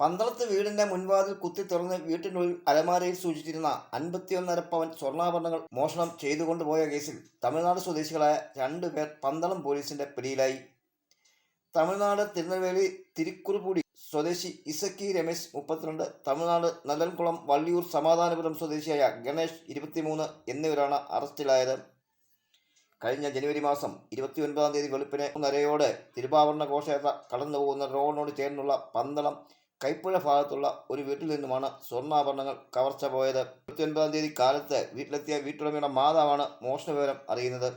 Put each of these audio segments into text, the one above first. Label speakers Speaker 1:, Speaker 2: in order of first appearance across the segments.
Speaker 1: പന്തളത്ത് വീടിന്റെ മുൻവാതിൽ കുത്തി തുറന്ന് വീട്ടിനുള്ളിൽ അലമാരയിൽ സൂക്ഷിച്ചിരുന്ന അൻപത്തിയൊന്നര പവൻ സ്വർണാഭരണങ്ങൾ മോഷണം ചെയ്തുകൊണ്ടുപോയ കേസിൽ തമിഴ്നാട് സ്വദേശികളായ രണ്ടുപേർ പന്തളം പോലീസിന്റെ പിടിയിലായി. തമിഴ്നാട് തിരുനെൽവേലി തിരുക്കുറുപൂടി സ്വദേശി ഇസക്കി രമേശ് മുപ്പത്തിരണ്ട് തമിഴ്നാട് നല്ലൻകുളം വള്ളിയൂർ സമാധാനപുരം സ്വദേശിയായ ഗണേഷ് ഇരുപത്തിമൂന്ന് എന്നിവരാണ് അറസ്റ്റിലായത്. കഴിഞ്ഞ ജനുവരി മാസം ഇരുപത്തിയൊൻപതാം തീയതി വെളുപ്പിനെ ഒന്നരയോടെ തിരുവാഭരണ ഘോഷയാത്ര കടന്നുപോകുന്ന റോഡിനോട് ചേർന്നുള്ള പന്തളം കൈപ്പുഴ ഭാഗത്തുള്ള ഒരു വീട്ടിൽ നിന്നുമാണ് സ്വർണാഭരണങ്ങൾ കവർച്ച പോയത്. ഇരുപത്തിയൊൻപതാം തീയതി കാലത്ത് വീട്ടിലെത്തിയ വീട്ടുടമയുടെ മാതാവാണ് മോഷണ വിവരം അറിയുന്നത്.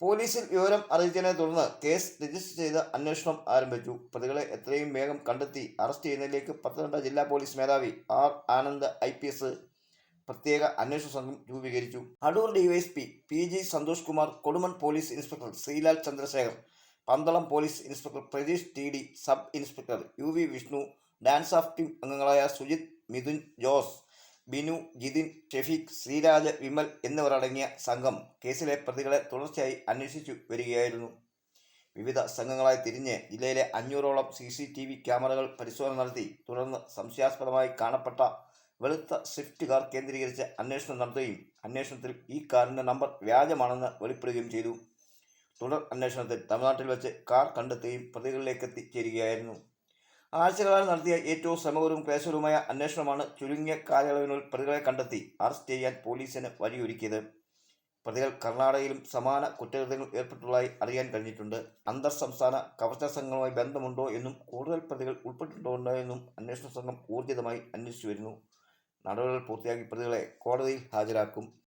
Speaker 1: പോലീസിൽ വിവരം അറിയിച്ചതിനെ തുടർന്ന് കേസ് രജിസ്റ്റർ ചെയ്ത് അന്വേഷണം ആരംഭിച്ചു. പ്രതികളെ എത്രയും വേഗം കണ്ടെത്തി അറസ്റ്റ് ചെയ്യുന്നതിലേക്ക് പത്തനംതിട്ട ജില്ലാ പോലീസ് മേധാവി R Anand I P S പ്രത്യേക അന്വേഷണ സംഘം രൂപീകരിച്ചു. Adoor DYSP P G Santhosh Kumar Kodumon police inspector Sreelal Chandrasekhar Pandalam police inspector Pratheesh T D sub inspector U V Vishnu DANSAF team അംഗങ്ങളായ സുജിത് മിഥുൻ ജോസ് ബിനു ജിതിൻ ഷെഫീഖ് ശ്രീരാജ് വിമൽ എന്നിവരടങ്ങിയ സംഘം കേസിലെ പ്രതികളെ തുടർച്ചയായി അന്വേഷിച്ചു വരികയായിരുന്നു. വിവിധ സംഘങ്ങളായി തിരിഞ്ഞ് ജില്ലയിലെ അഞ്ഞൂറോളം സി സി ടി വി ക്യാമറകൾ പരിശോധന നടത്തി തുടർന്ന് സംശയാസ്പദമായി കാണപ്പെട്ട വെളുത്ത സ്വിഫ്റ്റ് കാർ കേന്ദ്രീകരിച്ച് അന്വേഷണം നടത്തുകയും അന്വേഷണത്തിൽ ഈ കാറിന്റെ നമ്പർ വ്യാജമാണെന്ന് വെളിപ്പെടുകയും ചെയ്തു. തുടർ അന്വേഷണത്തിൽ തമിഴ്നാട്ടിൽ വെച്ച് കാർ കണ്ടെത്തുകയും പ്രതികളിലേക്ക് എത്തിച്ചേരുകയായിരുന്നു ആഴ്ചകളായി നടത്തിയ ഏറ്റവും സമഗ്രവും ക്ലേശകരവുമായ അന്വേഷണമാണ് ചുരുങ്ങിയ കാലയളവിനുള്ളിൽ പ്രതികളെ കണ്ടെത്തി അറസ്റ്റ് ചെയ്യാൻ പോലീസിന് വഴിയൊരുക്കിയത്. പ്രതികൾ കർണാടകയിലും സമാന കുറ്റകൃത്യങ്ങൾ ഏർപ്പെട്ടുള്ളതായി അറിയാൻ കഴിഞ്ഞിട്ടുണ്ട്. അന്തർ സംസ്ഥാന കവർച്ചാ സംഘങ്ങളുമായി ബന്ധമുണ്ടോ എന്നും കൂടുതൽ പ്രതികൾ ഉൾപ്പെട്ടിട്ടുണ്ടോ എന്നും അന്വേഷണ സംഘം ഊർജിതമായി അന്വേഷിച്ചു വരുന്നു. നടപടികൾ പൂർത്തിയാക്കി പ്രതികളെ കോടതിയിൽ ഹാജരാക്കും.